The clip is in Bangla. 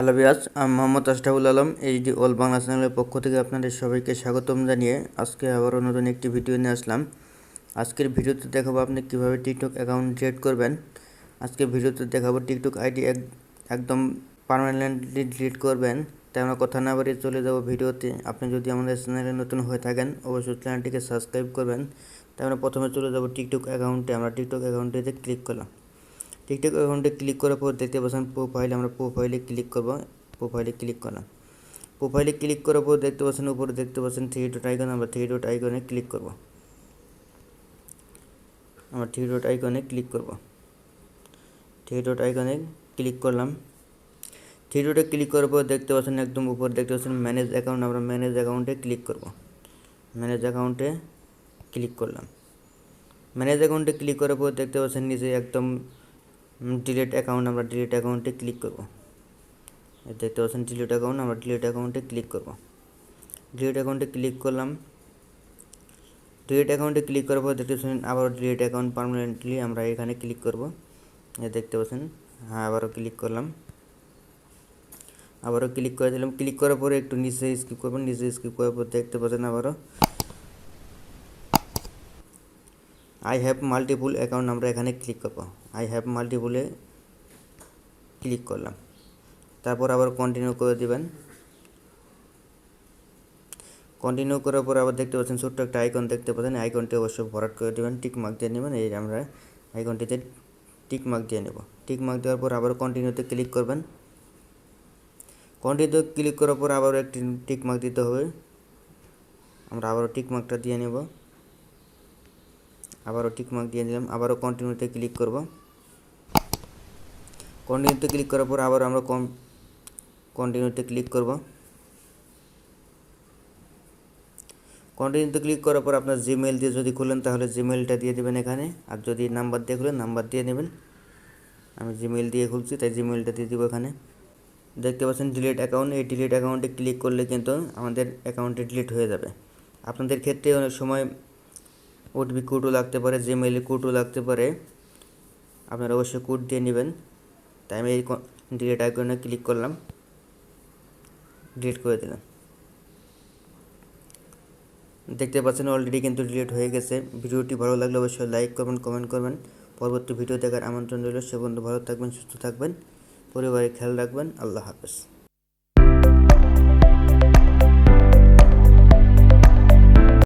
হ্যালো বিয়াস আমি মোহাম্মদ আশরাফুল আলম এইচডি অল বাংলা চ্যানেলের পক্ষ থেকে আপনাদের সবাইকে স্বাগতম জানিয়ে আজকে আবারও নতুন একটি ভিডিও নিয়ে আসলাম। আজকের ভিডিওতে দেখাবো আপনি কীভাবে টিকটক অ্যাকাউন্ট ক্রিয়েট করবেন। আজকে ভিডিওতে দেখাবো টিকটক আইডি এক, একদম পার্মানেন্টলি ডিলিট করবেন। তাই আমরা কথা না বাড়িয়ে চলে যাব ভিডিওতে। আপনি যদি আমাদের চ্যানেলে নতুন হয়ে থাকেন, অবশ্যই চ্যানেলটিকে সাবস্ক্রাইব করবেন। তাই আমরা প্রথমে চলে যাব টিকটক অ্যাকাউন্টে আমরা টিকটক অ্যাকাউন্টেতে ক্লিক করলাম। টিকটক অ্যাকাউন্টে ক্লিক করার পর দেখতে পাচ্ছেন প্রোফাইল আমরা প্রোফাইলে ক্লিক করব প্রোফাইলে ক্লিক করলাম প্রোফাইলে ক্লিক করার পর দেখতে পাচ্ছেন, উপরে দেখতে পাচ্ছেন থ্রি ডট আইকন আমরা থ্রি ডট আইকনে ক্লিক করব। আমরা থ্রি ডট আইকনে ক্লিক করব। থ্রি ডট আইকনে ক্লিক করলাম। থ্রি ডটে ক্লিক করার পর দেখতে পাচ্ছেন, একদম উপর দেখতে পাচ্ছেন ম্যানেজ অ্যাকাউন্ট আমরা ম্যানেজ অ্যাকাউন্টে ক্লিক করব। ম্যানেজ অ্যাকাউন্টে ক্লিক করলাম। ম্যানেজ অ্যাকাউন্টে ক্লিক করার পর দেখতে পাচ্ছেন নিচে একদম ডিলিট অ্যাকাউন্ট আমরা ডিলিট অ্যাকাউন্টে ক্লিক করব। দেখতে পাচ্ছেন ডিলিট অ্যাকাউন্ট আমরা ডিলিট অ্যাকাউন্টে ক্লিক করব। ডিলিট অ্যাকাউন্টে ক্লিক করলাম। ডিলিট অ্যাকাউন্টে ক্লিক করার পর দেখতে পাচ্ছেন আবার ডিলিট অ্যাকাউন্ট পারমানেন্টলি আমরা এখানে ক্লিক করব। দেখতে পাচ্ছেন হ্যাঁ আবারও ক্লিক করলাম। আবারও ক্লিক করে দিলাম। ক্লিক করার পরে একটু নিচে স্কিপ করবেন নিচে স্কিপ করার পর দেখতে পাচ্ছেন আবারও আই হ্যাভ মাল্টিপুল অ্যাকাউন্ট আমরা এখানে ক্লিক করব। আই হ্যাভ মাল্টিপুলে ক্লিক করলাম। তারপর আবার কন্টিনিউ করে দিবেন। কন্টিনিউ করার পর আবার দেখতে পাচ্ছেন ছোট্ট একটা আইকন দেখতে পাচ্ছেন। আইকনটি অবশ্যই ভরাট করে দেবেন। টিক মার্ক দিয়ে নেবেন। এই আমরা আইকনটিতে টিক মার্ক দিয়ে নেব। টিক মার্ক দেওয়ার পর আবার কন্টিনিউতে ক্লিক করবেন। কন্টিনিউতে ক্লিক করার পর আবারও একটি টিক মার্ক দিতে হবে। আমরা আবারও টিক মার্কটা দিয়ে নেব। আবারও টিক মার্ক দিয়ে দিলাম আবারও কন্টিনিউতে ক্লিক করব। কন্টিনিউতে ক্লিক করার পর আবার আমরা কম কন্টিনিউতে ক্লিক করব। কন্টিনিউতে ক্লিক করার পর আপনার জিমেল দিয়ে যদি খুলেন, তাহলে জিমেলটা দিয়ে দেবেন এখানে। আর যদি নাম্বার দিয়ে খুলেন নাম্বার দিয়ে নেবেন। আমি জিমেল দিয়ে খুলছি, তাই জিমেলটা দিয়ে দেবো এখানে। দেখতে পাচ্ছেন ডিলিট অ্যাকাউন্ট এই ডিলিট অ্যাকাউন্টে ক্লিক করলে কিন্তু আমাদের অ্যাকাউন্টে ডিলিট হয়ে যাবে। আপনাদের ক্ষেত্রে অনেক সময় ওটিপি কোডও লাগতে পারে জিমেইলে কোডও লাগতে পারে। আপনারা অবশ্যই কোড দিয়ে নেবেন। তাই আমি এই ডিলিট আইকনে ক্লিক করলাম। ডিলিট করে দিলাম। দেখতে পাচ্ছেন অলরেডি কিন্তু ডিলিট হয়ে গেছে। ভিডিওটি ভালো লাগলে অবশ্যই লাইক করবেন কমেন্ট করবেন। পরবর্তী ভিডিও দেখার আমন্ত্রণ রইল। সে বন্ধু ভালো থাকবেন, সুস্থ থাকবেন। পরিবারের খেয়াল রাখবেন। আল্লাহ হাফেজ।